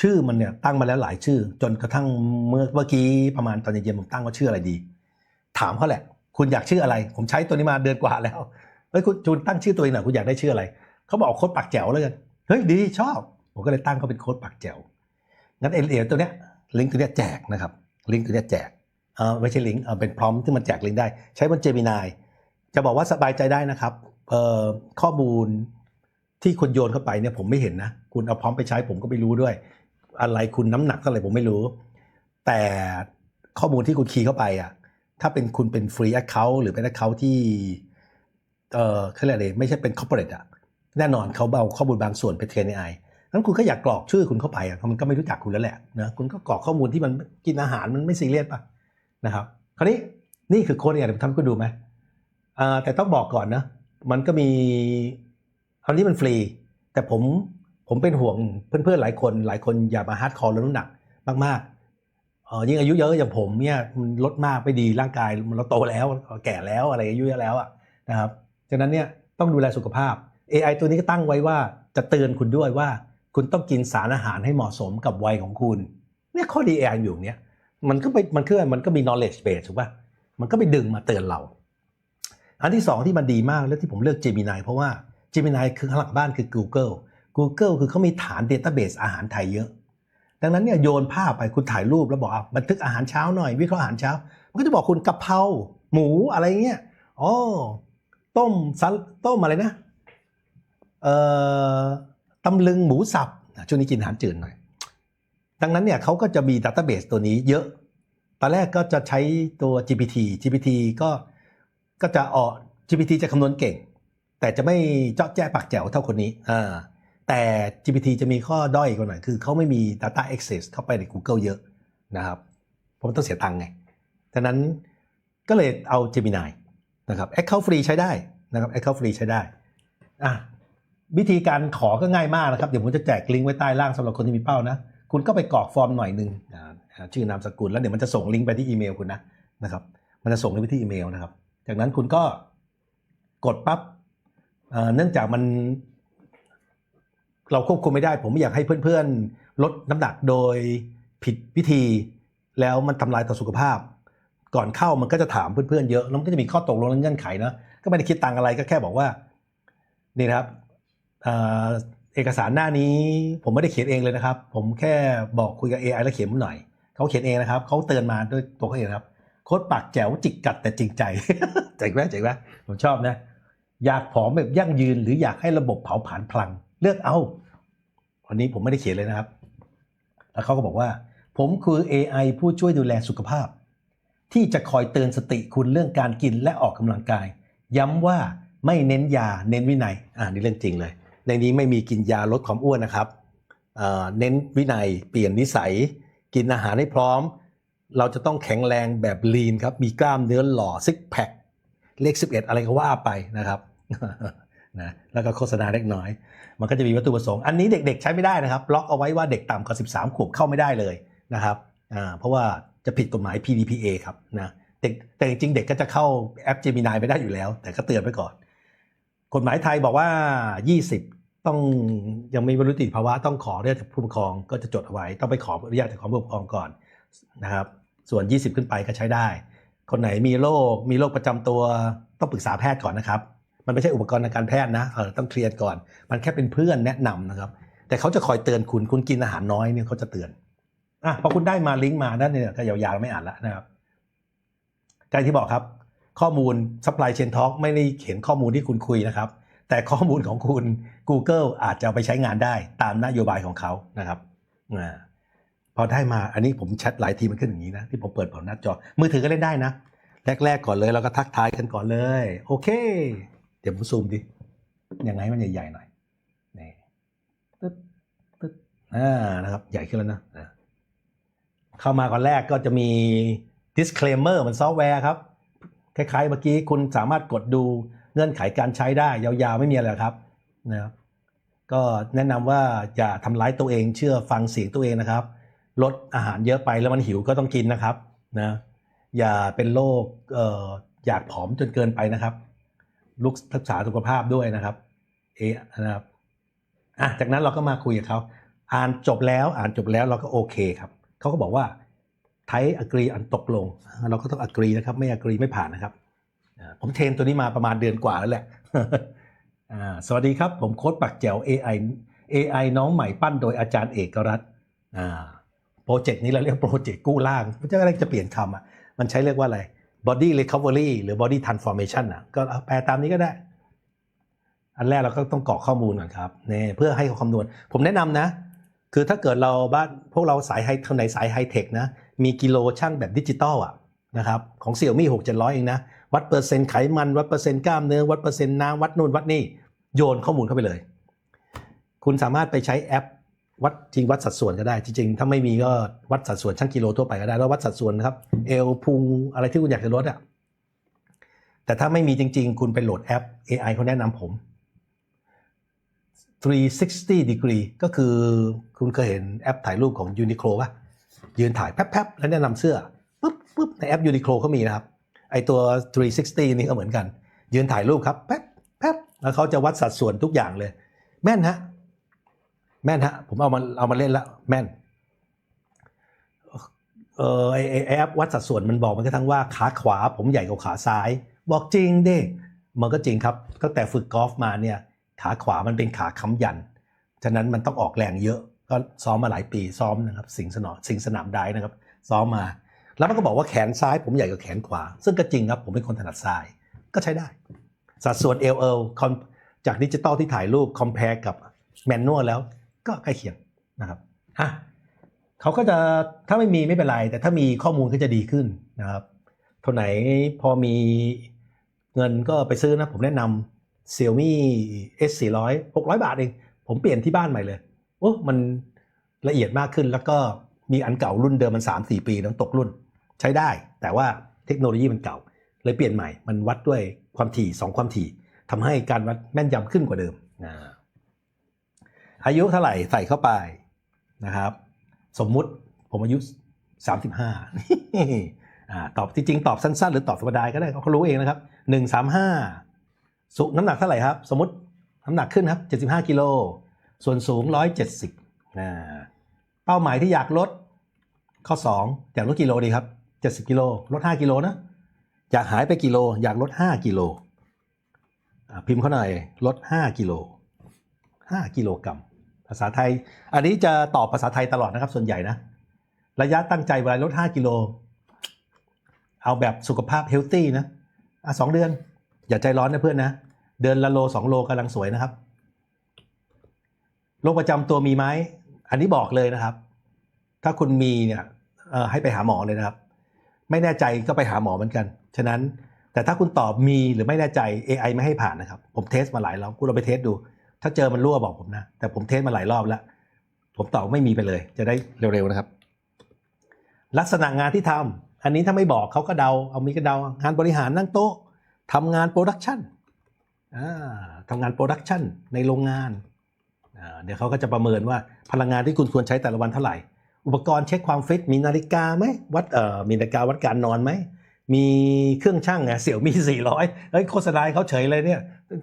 ชื่อมันเนี่ยตั้งมาแล้วหลายชื่อ จนกระทั่งเมื่อเมื่อกี้ประมาณตอนเย็นๆผมตั้งว่าชื่ออะไรดี ถามเขาแหละ คุณอยากชื่ออะไร ผมใช้ตัวนี้มาเดือนกว่าแล้วเฮ้ยคุณจูนตั้งชื่อตัวเองหน่อยคุณอยากได้ชื่ออะไรเขาบอกโค้ดปากแจ๋วแล้วกันเฮ้ยดีชอบ ผมก็เลยตั้งเขาเป็นโค้ดปากแจ๋วงั้นเอเอตัวเนี้ยลิงก์ตัวเนี้ยแจกนะครับลิงก์ตัวเนี้ยแจกเออไม่ใช่ลิงก์เออเป็นพร้อมที่มันแจกลิงก์ได้ ใช้บนเจมินายจะบอกว่าสบายใจได้นะครับเอ่อข้อมูลที่คุณโยนเข้าไปเนี่ยผมไม่เห็นนะ คุณเอาพร้อมไปใช้ผมก็ไม่รู้ด้วย อะไรคุณน้ำหนักเท่าไหร่ผมไม่รู้ แต่ข้อมูลที่คุณคีย์เข้าไปอะถ้าเป็นคุณเป็นฟรีแอคเคาท์หรือเป็นแอคเคาท์ที่เอ่อเขาเรียกอะไรไม่ใช่เป็นคอร์เปอเรทอะแน่นอนเขาเอาข้อมูลบางส่วนไปเทรนในไอนั้นคุณก็อยากกรอกชื่อคุณเข้าไปอะมันก็ไม่รู้จักคุณแล้วแหละนะคุณก็กรอกข้อมูลที่มันกินอาหารมันไม่ซีเรียสป่ะนะครับ คราวนี้นี่คือโค้ดเนี่ยเดี๋ยวผมทำให้คุณดูไหมอ่าแต่ต้องบอกก่อนนะมันก็มีอันนี้มันฟรี แต่ผม ผมเป็นห่วงเพื่อนๆหลายคนหลายคนอย่ามาฮาร์ดคอร์แลดน้ำหนักมากๆเออยิ่งอายุเยอะอย่างผมเนี่ยมันลดมากไม่ดีร่างกายมันเราโตแล้วแก่แล้วอะไรอายุเยอะแล้วอะนะครับฉะนั้นเนี่ยต้องดูแลสุขภาพ AI ตัวนี้ก็ตั้งไว้ว่าจะเตือนคุณด้วยว่า คุณต้องกินสารอาหารให้เหมาะสมกับวัยของคุณเนี่ยข้อดี AI อยู่เนี้ยมันก็ไปมันคือมันก็มี knowledge base ถูกป่ะมันก็ไปดึงมาเตือนเรา อันที่สองที่มันดีมากและที่ผมเลือก Gemini เพราะว่า Gemini คือข้างหลังบ้านคือ Google Google คือเขามีฐาน Database อาหารไทยเยอะ ดังนั้นเนี่ยโยนภาพไปคุณถ่ายรูปแล้วบอกอะบันทึกอาหารเช้าหน่อย วิเคราะห์อาหารเช้า มันก็จะบอกคุณกะเพราหมูอะไรเงี้ยอ๋อต้มซัลต้มอะไรนะเอ่อตำลึงหมูสับช่วงนี้กินอาหารจืดหน่อย ดังนั้นเนี่ยเขาก็จะมี Database ตัวนี้เยอะ ตอนแรกก็จะใช้ตัว GPT GPT ก็ก็จะออก GPT จะคำนวณเก่ง แต่จะไม่เจาะแจ้ปากแจ๋วเท่าคนนี้อ่า แต่ GPT จะมีข้อด้อยกว่าหน่อยคือเขาไม่มี Data Access เข้าไปใน Google เยอะนะครับเพราะมันต้องเสียตังค์ไงดังนั้นก็เลยเอา Gemini นะครับ Account Free ใช้ได้นะครับ Account Free ใช้ได้อะวิธีการขอก็ง่ายมากนะครับ เดี๋ยวผมจะแจกลิงก์ไว้ใต้ล่างสำหรับคนที่มีเป้านะ คุณก็ไปกรอกฟอร์มหน่อยหนึ่งชื่อนามสกุลแล้วเดี๋ยวมันจะส่งลิงก์ไปที่อีเมลคุณนะนะครับ มันจะส่งไปที่อีเมลนะครับ จากนั้นคุณก็กดปั๊บเนื่องจากมัน เราควบคุมไม่ได้ ผมไม่อยากให้เพื่อนๆ ลดน้ำหนักโดยผิดวิธี แล้วมันทำลายต่อสุขภาพ ก่อนเข้ามันก็จะถามเพื่อนๆเยอะแล้วมันก็จะมีข้อตกลงและเงื่อนไขนะก็ไม่ได้คิดตังอะไรก็แค่บอกว่านี่นะครับเอกสารหน้านี้ผมไม่ได้เขียนเองเลยนะครับ ผมแค่บอกคุยกับ AI แล้วเขียนผมหน่อยเขาเขียนเองนะครับเขาเตือนมาด้วยตัวเขาเองครับโค้ดปากแจ๋วจิกกัดแต่จริงใจเจ๋งไหมเจ๋งไหมผมชอบนะ อยากผอมแบบยั่งยืนหรืออยากให้ระบบเผาผลาญพลัง เลือกเอาวันนี้ผมไม่ได้เขียนเลยนะครับ แล้วเขาก็บอกว่า ผมคือ AI ผู้ช่วยดูแลสุขภาพ ที่จะคอยเตือนสติคุณเรื่องการกินและออกกำลังกาย ย้ำว่าไม่เน้นยาเน้นวินัยอ่านี่เรื่องจริงเลย ในนี้ไม่มีกินยาลดความอ้วนนะครับเอ่อเน้นวินัยเปลี่ยนนิสัย กินอาหารให้พร้อม เราจะต้องแข็งแรงแบบลีนครับ มีกล้ามเนื้อหล่อซิกแพคเลข 11 อะไรก็ว่าไปนะครับ นะแล้วก็โฆษณาเล็กน้อย มันก็จะมีวัตถุประสงค์อันนี้เด็กๆใช้ไม่ได้นะครับ ล็อกเอาไว้ว่าเด็กต่ำกว่า 13 ขวบเข้าไม่ได้เลยนะครับอ่าเพราะว่าจะผิดกฎหมาย PDPA ครับนะเด็กแต่จริงๆเด็กก็จะเข้าแอป Gemini ไม่ได้อยู่แล้ว แต่ก็เตือนไว้ก่อน กฎหมายไทยบอกว่า 20 ต้องยังไม่บรรลุติภาวะต้องขออนุญาตจากผู้ปกครองก็จะจดเอาไว้ ต้องไปขออนุญาตจากของผู้ปกครองก่อนนะครับ ส่วน 20 ขึ้นไปก็ใช้ได้ คนไหนมีโรคมีโรคประจำตัวต้องปรึกษาแพทย์ก่อนนะครับ มันไม่ใช่อุปกรณ์ทางการแพทย์นะเออต้องเคลียร์ก่อน มันแค่เป็นเพื่อนแนะนำนะครับ แต่เขาจะคอยเตือนคุณคุณกินอาหารน้อยเนี่ยเขาจะเตือนอะพอคุณได้มาลิงก์มานั่นเนี่ยก็ยาวๆไม่อ่านละนะครับการที่บอกครับ ข้อมูล supply chain talk ไม่ได้เขียนข้อมูลที่คุณคุยนะครับ แต่ข้อมูลของคุณ Google อาจจะเอาไปใช้งานได้ตามนโยบายของเขานะครับอ่าพอได้มาอันนี้ผมแชทหลายทีมันขึ้นอย่างนี้นะ ที่ผมเปิดเผยหน้าจอ มือถือก็เล่นได้นะ แรก ๆ ก่อนเลยเราก็ทักทายกันก่อนเลย โอเค ดี๋ยวผมซูมดิยังไงมันใหญ่ๆหน่อยนี่ตึ๊ดตึ๊ดอ่านะครับ ใหญ่ขึ้นแล้วนะเข้ามาก่อนแรกก็จะมี disclaimer มันซอฟต์แวร์ครับ คล้ายๆเมื่อกี้คุณสามารถกดดูเงื่อนไขการใช้ได้ ยาวๆ ไม่มีอะไรครับนะครับ ก็แนะนำว่าอย่าทำร้ายตัวเองเชื่อฟังเสียงตัวเองนะครับ ลดอาหารเยอะไปแล้วมันหิวก็ต้องกินนะครับนะอย่าเป็นโรคอออยากผอมจนเกินไปนะครับ ลุกรักษาสุขภาพด้วยนะครับ เอะนะครับอะจากนั้นเราก็มาคุยกับเขาอ่านจบแล้วอ่านจบแล้วเราก็โอเคครับเขาก็บอกว่าไทยอักรีอันตกลง เราก็ต้องอักรีนะครับ ไม่อักรีไม่ผ่านนะครับ ผมเทรนตัวนี้มาประมาณเดือนกว่าแล้วแหละสวัสดีครับ ผมโค้ดปักแจว AI AI น้องใหม่ปั้นโดยอาจารย์เอกรัตน์โปรเจกต์นี้เราเรียกโปรเจกต์กู้ล่างไม่ใช่อะไรจะเปลี่ยนคำอะมันใช้เรียกว่าอะไร body recovery หรือ body transformation อะก็แปลตามนี้ก็ได้ อันแรกเราก็ต้องกรอกข้อมูลก่อนครับเนี่ยเพื่อให้เขาคำนวณ ผมแนะนำนะ คือถ้าเกิดเราบ้านพวกเราสายไฮคนไหนสายไฮเทคนะ มีกิโลช่างแบบดิจิตอลอะนะครับของเสี่ยวมี่หกเจ็ดร้อยเองนะ วัดเปอร์เซ็นต์ไขมัน วัดเปอร์เซ็นต์กล้ามเนื้อ วัดเปอร์เซ็นต์น้ำวัดนู่นวัดนี่ โยนข้อมูลเข้าไปเลย คุณสามารถไปใช้แอป วัดจริงวัดสัดส่วนก็ได้จริงๆถ้าไม่มีก็วัดสัดส่วนช่างกิโลทั่วไปก็ได้แล้ววัดสัดส่วนนะครับเอวพุงอะไรที่คุณอยากจะลดอะแต่ถ้าไม่มีจริง ๆ คุณไปโหลดแอป AI เขาแนะนำผม 360 degree ก็คือคุณเคยเห็นแอปถ่ายรูปของ Uniqlo ป่ะ ยืนถ่ายแป๊บๆ แล้วแนะนำเสื้อปุ๊บปุ๊บในแอป Uniqlo เขามีนะครับ ไอตัว 360 นี่ก็เหมือนกัน ยืนถ่ายรูปครับ แป๊บแป๊บแล้วเขาจะวัดสัดส่วนทุกอย่างเลย แม่นฮะ แม่นฮะ ผมเอามาเอามาเล่นแล้วแม่นเออไอไอแอปวัดสัดส่วนมันบอกมันกระทั่งว่าขาขวา ผมใหญ่กว่าขาซ้าย บอกจริงดิมันก็จริงครับตั้งแต่ฝึกกอล์ฟมาเนี่ยขาขวามันเป็นขาค้ำยัน ฉะนั้นมันต้องออกแรงเยอะ ก็ซ้อมมาหลายปีซ้อมนะครับ สิงสนามสิงสนามได้นะครับ ซ้อมมา แล้วมันก็บอกว่าแขนซ้าย ผมใหญ่กว่าแขนขวา ซึ่งก็จริงครับผมเป็นคนถนัดซ้ายก็ใช้ได้ สัดส่วน L L จากดิจิตอลที่ถ่ายรูปคอมเพลกับแมนนวลแล้ว ก็ใกล้เคียงนะครับอะเขาก็จะถ้าไม่มีไม่เป็นไร แต่ถ้ามีข้อมูลก็จะดีขึ้นนะครับเท่าไหนพอมีเงินก็ไปซื้อนะ ผมแนะนำ Xiaomi S 4 0 0 600 บาทเอง ผมเปลี่ยนที่บ้านใหม่เลยโอ้มันละเอียดมากขึ้นแล้วก็มีอันเก่ารุ่นเดิมมัน 3-4 ปีต้องตกรุ่น ใช้ได้ แต่ว่าเทคโนโลยีมันเก่า เลยเปลี่ยนใหม่ มันวัดด้วยความถี่ 2 ความถี่ทำให้การวัดแม่นยำขึ้นกว่าเดิมนะ อายุเท่าไหร่ใส่เข้าไปนะครับ สมมุติผมอายุ 35อ่าตอบจริงๆ ตอบสั้นๆ หรือตอบธรรมดาก็ได้เขารู้เองนะครับ135สุน้ำหนักเท่าไหร่ครับ สมมติน้ำหนักขึ้นครับ 75กิโลส่วนสูง 170เป้าหมายที่อยากลดข้อ 2 อยากลดกิโลดีครับ 70กิโลลด 5กิโลนะอยากหายไปกิโล อยากลด 5กิโลพิมพ์เขาหน่อยลด 5กิโล5กิโลกรัม ภาษาไทย อันนี้จะตอบภาษาไทยตลอดนะครับ ส่วนใหญ่นะ ระยะตั้งใจเวลาลด5กิโล เอาแบบสุขภาพเฮลตี้นะอะสองเดือน อย่าใจร้อนนะเพื่อนนะ เดือนละโลสองโลกำลังสวยนะครับโรคประจำตัวมีไหมอันนี้บอกเลยนะครับ ถ้าคุณมีเนี่ยให้ไปหาหมอเลยนะครับ ไม่แน่ใจก็ไปหาหมอเหมือนกัน ฉะนั้นแต่ถ้าคุณตอบมีหรือไม่แน่ใจ AI ไม่ให้ผ่านนะครับ ผมเทสมาหลายรอบคุณเราไปเทสดู ถ้าเจอมันรั่วบอกผมนะ แต่ผมเทสมาหลายรอบแล้ว ผมตอบไม่มีไปเลย จะได้เร็วๆนะครับ ลักษณะงานที่ทำอันนี้ถ้าไม่บอกเขาก็เดา เอามีก็เดางานบริหารนั่งโต๊ะทำงานโปรดักชันอ่าทำงานโปรดักชันในโรงงาน เดี๋ยวเขาก็จะประเมินว่าพลังงานที่คุณควรใช้แต่ละวันเท่าไหร่ อุปกรณ์เช็คความฟิต มีนาฬิกาไหมวัดเอ่อมีนาฬิกาวัดการนอนไหม มีเครื่องช่างไงเสี่ยวมี400เฮ้ยโฆษณาเขาเฉยเลยเนี่ย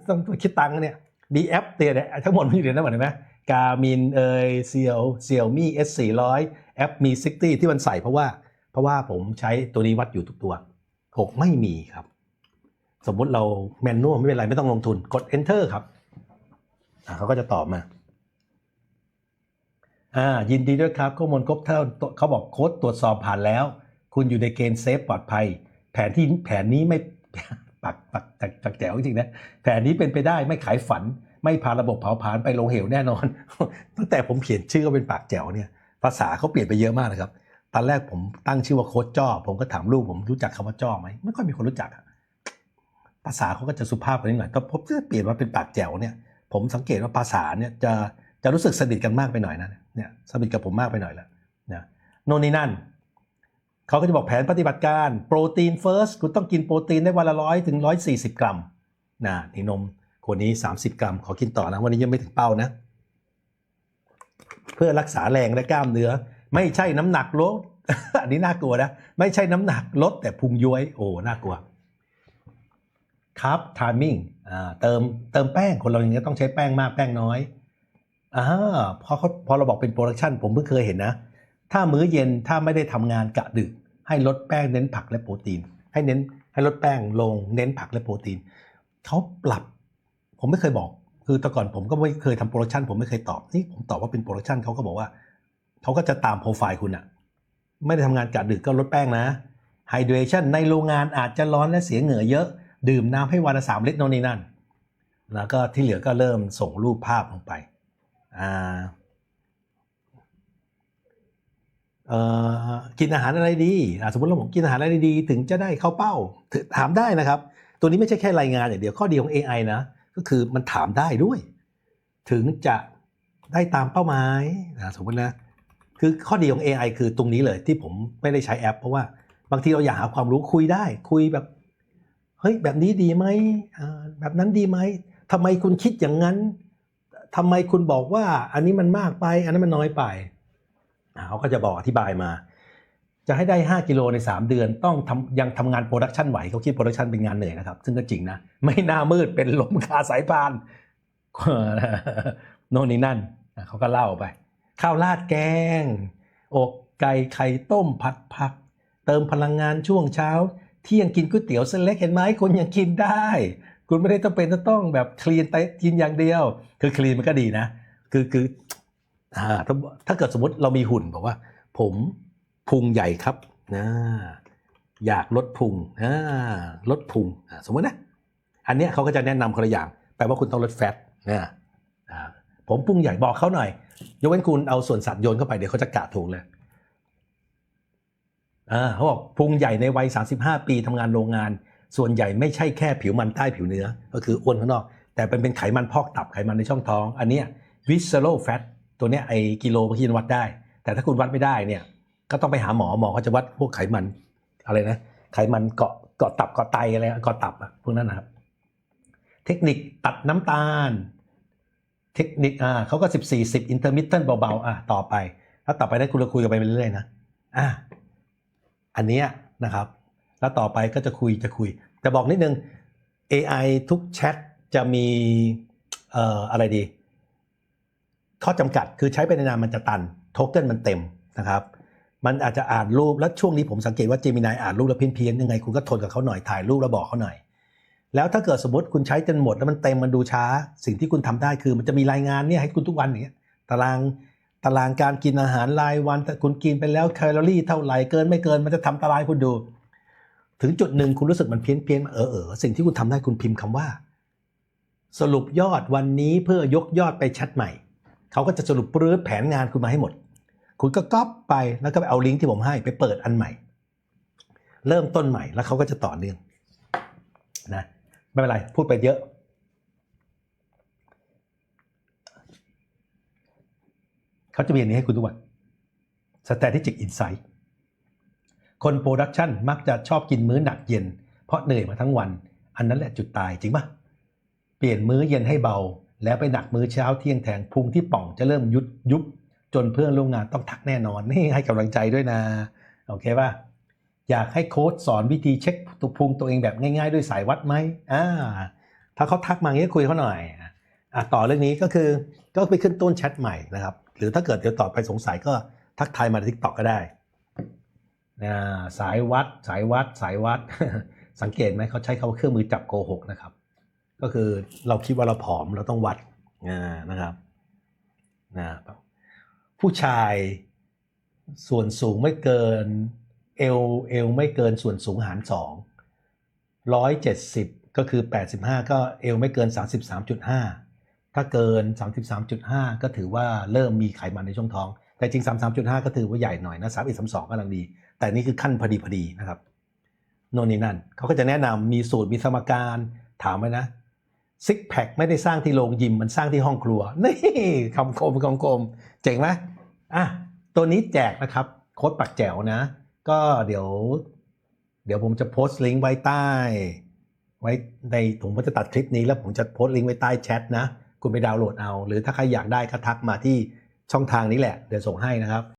ต้องต้องคิดตังค์เนี่ย มีแอปเตียเนี่ยทั้งหมดมีอยู่ในนั้นหมดเห็นไหมกามินเอยเซียวเสี่ยวมี S 400แอปมี60ที่มันใส่เพราะว่า เพราะว่าผมใช้ตัวนี้วัดอยู่ทุกตัวหกไม่มีครับ สมมุติเราแมนนวลไม่เป็นไรไม่ต้องลงทุนกด enter ครับเขาก็จะตอบมาอ่ายินดีด้วยครับ ข้อมูลครบเท่าเขาบอกโค้ดตรวจสอบผ่านแล้ว คุณอยู่ในเกณฑ์เซฟปลอดภัย แผนที่แผนนี้ไม่ ปักปักปักแจ๋วจริงนะแผนนี้เป็นไปได้ไม่ขายฝัน ไม่พาระบบเผาผลาญไปลงเหวแน่นอน ตั้งแต่ผมเขียนชื่อว่าเป็นปากแจ๋วเนี่ยภาษาเขาเปลี่ยนไปเยอะมากนะครับ ตอนแรกผมตั้งชื่อว่าโค้ดจ้อ ผมก็ถามลูกผมรู้จักคำว่าจ้อไหมไม่ค่อยมีคนรู้จัก ภาษาเขาก็จะสุภาพกว่านี้หน่อยแต่ผมจะเปลี่ยนมาเป็นปากแจ๋วเนี่ย ผมสังเกตว่าภาษาเนี่ยจะจะรู้สึกสนิทกันมากไปหน่อยนะเนี่ยสนิทกับผมมากไปหน่อยแล้วนะโน่นนี่นั่น เขาก็จะบอกแผนปฏิบัติการโปรตีนเฟิร์สคุณต้องกินโปรตีนได้วันละร้อยถึงร้อยสี่สิบกรัมนะนี่นมขวดนี้ 30 กรัม ขอกินต่อนะ วันนี้ยังไม่ถึงเป้านะ เพื่อรักษาแรงและกล้ามเนื้อ ไม่ใช่น้ำหนักลดอันนี้น่ากลัวนะ ไม่ใช่น้ำหนักลดแต่พุงย้วย โอ้ น่ากลัวครับทามิ่งเติมเติมแป้งคนเราอย่างเงี้ยต้องใช้แป้งมากแป้งน้อยอ่าพอเขาพอเราบอกเป็นโปรดักชันผมเพิ่งเคยเห็นนะ ถ้ามื้อเย็นถ้าไม่ได้ทำงานกะดึก ให้ลดแป้งเน้นผักและโปรตีน ให้เน้นให้ลดแป้งลงเน้นผักและโปรตีนเขาปรับ ผมไม่เคยบอก คือแต่ก่อนผมก็ไม่เคยทำโปรดักชันผมไม่เคยตอบนี่ผมตอบว่าเป็นโปรดักชันเขาก็บอกว่าเขาก็จะตามโปรไฟล์คุณอะไม่ได้ทำงานกะดึกก็ลดแป้งนะไฮเดรชันในโรงงานอาจจะร้อนและเสียเหงื่อเยอะ ดื่มน้ำให้วันละสามลิตรโน่นนี่นั่น แล้วก็ที่เหลือก็เริ่มส่งรูปภาพลงไปอ่าเอ่อ กินอาหารอะไรดีสมมติเราบอกกินอาหารอะไรดีถึงจะได้เข้าเป้าถามได้นะครับ ตัวนี้ไม่ใช่แค่รายงานอย่างเดียวข้อดีของ AI นะ ก็คือมันถามได้ด้วย ถึงจะได้ตามเป้าหมายสมมตินะคือข้อดีของ AI คือตรงนี้เลยที่ผมไม่ได้ใช้แอป เพราะว่าบางทีเราอยากหาความรู้คุยได้ คุยแบบเฮ้ยแบบนี้ดีไหมแบบนั้นดีไหมทำไมคุณคิดอย่างนั้นทำไมคุณบอกว่าอันนี้มันมากไป อันนั้นมันน้อยไป เขาก็จะบอกอธิบายมา จะให้ได้ 5 กิโลใน 3 เดือน ต้องทำยังทำงานโปรดักชันไหวเขาคิดโปรดักชันเป็นงานเหนื่อยนะครับ ซึ่งก็จริงนะ ไม่น่ามืดเป็นลมคาสายพานโน่นนี่นั่นเขาก็เล่าไป ข้าวราดแกง อกไก่ไข่ต้มผัดผัก เติมพลังงานช่วงเช้า เที่ยงกินก๋วยเตี๋ยวเส้นเล็กเห็นไหมคุณยังกินได้ คุณไม่ได้ต้องเป็นต้องแบบคลีนแต่กินอย่างเดียว คือคลีนมันก็ดีนะ คือคือ ถ้าถ้าเกิดสมมติเรามีหุ่นบอกว่า ผมพุงใหญ่ครับนะอยากลดพุงอ่าลดพุงสมมตินะอันเนี้ยเขาก็จะแนะนำคนละอย่าง แปลว่าคุณต้องลดแฟตนะอ่าผมพุงใหญ่บอกเขาหน่อย ยกเว้นคุณเอาส่วนสัตว์โยนเข้าไปเดี๋ยวเขาจะกะถูกเลยเขาบอกพุงใหญ่ในวัย 35 ปีทำงานโรงงาน ส่วนใหญ่ไม่ใช่แค่ผิวมันใต้ผิวเนื้อ ก็คืออ้วนข้างนอก แต่เป็นเป็นไขมันพอกตับไขมันในช่องท้อง อันเนี้ย visceral fat ตัวเนี้ยไอกิโลเมื่อกี้วัดได้ แต่ถ้าคุณวัดไม่ได้เนี่ย ก็ต้องไปหาหมอหมอเขาจะวัดพวกไขมันอะไรนะไขมันเกาะเกาะตับเกาะไตอะไรเกาะตับอะพวกนั้นนะครับเทคนิคตัดน้ำตาล เทคนิคอ่าเขาก็14 10 intermittent เทนเบาๆอะต่อไป แล้วต่อไปได้คุณเราคุยกันไปเรื่อยๆนะอะอันเนี้ยนะครับ แล้วต่อไปก็จะคุยจะคุย แต่บอกนิดนึง AI ทุกแชทจะมีเอ่ออะไรดี ข้อจำกัดคือใช้ไปนานมันจะตันโทเก้นมันเต็มนะครับมันอาจจะอ่านรูปแล้วช่วงนี้ผมสังเกตว่า Gemini อ่านรูปแล้วเพี้ยนๆยังไงคุณก็ทนกับเขาหน่อยถ่ายรูปแล้วบอกเขาหน่อย แล้วถ้าเกิดสมมติคุณใช้จนหมดแล้วมันเต็มมันดูช้า สิ่งที่คุณทำได้คือ มันจะมีรายงานเนี่ยให้คุณทุกวันอย่างเงี้ยตารางตารางการกินอาหารรายวันแต่คุณกินไปแล้วแคลอรี่เท่าไหร่เกินไม่เกินมันจะทำตารางคุณดู ถึงจุดหนึ่งคุณรู้สึกมันเพี้ยนเพี้ยนเออเออสิ่งที่คุณทำได้คุณพิมพ์คำว่า สรุปยอดวันนี้เพื่อยกยอดไปแชทใหม่ เขาก็จะสรุปปรื้ดแผนงานคุณมาให้หมด คุณก็ก๊อปไปแล้วก็ไปเอาลิงก์ที่ผมให้ไปเปิดอันใหม่ เริ่มต้นใหม่แล้วเขาก็จะต่อเนื่องนะไม่เป็นไรพูดไปเยอะ เขาจะมีอันนี้ให้คุณทุกวัน strategic insight คนโปรดักชันมักจะชอบกินมื้อหนักเย็น เพราะเหนื่อยมาทั้งวัน อันนั้นแหละจุดตายจริงปะเปลี่ยนมื้อเย็นให้เบา แล้วไปหนักมื้อเช้าเที่ยงแทงพุงที่ป่องจะเริ่มยุบยุบจนเพื่อนร่วมงานต้องทักแน่นอนนี่ให้กำลังใจด้วยนะโอเคป่ะอยากให้โค้ชสอนวิธีเช็คตัวพุงตัวเองแบบง่าย ๆ ด้วยสายวัดไหมอ่าถ้าเขาทักมาอย่างนี้คุยเขาหน่อยอะต่อเรื่องนี้ก็คือก็ไปขึ้นต้นแชทใหม่นะครับ หรือถ้าเกิดเดี๋ยวต่อไปสงสัยก็ทักทายมาในทิกตอกก็ได้นะสายวัดสายวัดสายวัด สังเกตไหมเขาใช้คำว่าเครื่องมือจับโกหกนะครับ ก็คือเราคิดว่าเราผอมเราต้องวัดนะครับนะผู้ชายส่วนสูงไม่เกินเอวเอวไม่เกินส่วนสูงหารสองร้อยเจ็ดสิบก็คือแปดสิบห้าก็เอวไม่เกินสามสิบสามจุดห้าถ้าเกินสามสิบสามจุดห้าก็ถือว่าเริ่มมีไขมันในช่องท้อง แต่จริงสามสามจุดห้าก็ถือว่าใหญ่หน่อยนะสามเอ็ดสามสองกำลังดี แต่นี่คือขั้นพอดีพอดีนะครับ โน่นนี่นั่นเขาก็จะแนะนำมีสูตรมีสมการถามไว้นะ ซิกแพคไม่ได้สร้างที่โรงยิมมันสร้างที่ห้องครัว นี่คำคมคำคม เจ๋งไหมอะตัวนี้แจกนะครับโค้ดปักแจ๋วนะ ก็เดี๋ยว เดี๋ยวผมจะโพสต์ลิงก์ไว้ใต้ ไว้ในผมก็จะตัดคลิปนี้แล้วผมจะโพสต์ลิงก์ไว้ใต้แชทนะ คุณไปดาวน์โหลดเอา หรือถ้าใครอยากได้ก็ทักมาที่ช่องทางนี้แหละ เดี๋ยวส่งให้นะครับ